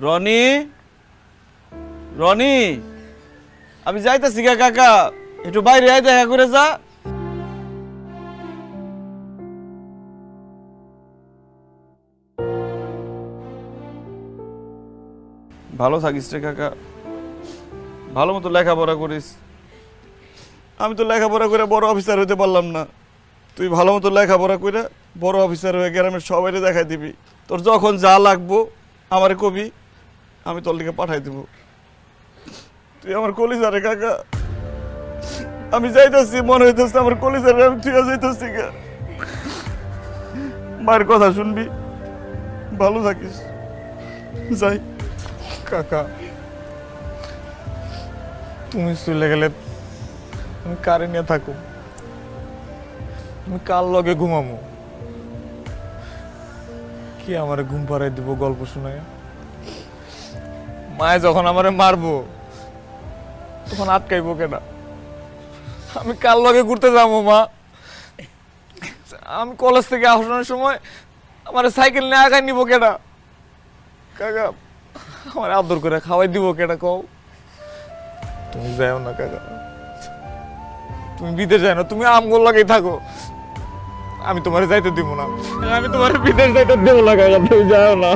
রনি? রনি? আমি যাইতেছি গা কাকা। একটু বাইরে আয়, দেখা করে যা। ভালো থাকিস রে কাকা। ভালো মতো লেখাপড়া করিস। আমি তো লেখাপড়া করে বড় অফিসার হতে পারলাম না। তুই ভালো মতো লেখাপড়া করে বড় অফিসার হয়ে গ্রামের সবাই দেখাই দিবি। তোর যখন যা লাগবো, আমার কবি। আমি তোর লিখে পাঠাই দিব। তুই আমার কলিজারে কাকা। আমি যাইতেছি, মনে হইতেছে আমার কলিজারে আমি তুই যাইতেছি গা। মায়ের কথা শুনবি, ভালো থাকিস। যাই, কাকা। তুমি চলে গেলে আমি কারে নিয়ে থাকো আমি কার লগে ঘুমামো কি আমার ঘুম পাড়াই দিব গল্প শোনায় মায়ে যখন আমারে মারবো, তখন আটকাইবো কেনা? আমি কার লগে ঘুরতে যাব, মা? আমি কলেজ থেকে আসানোর সময় আমার সাইকেল নিয়ে আগায় নিব কেনা? কাকা, আমার আদর করে খাওয়াই দিব কেটা কও? তুমি যাও না, কাকা। তুমি বিদেশ যাও না, তুমি আমগুলো লাগেই থাকো। আমি তোমার যাইতে দিব না। আমি তোমার বিদেশ যাইতে দেবো না, কাকা, তুমি যাও না।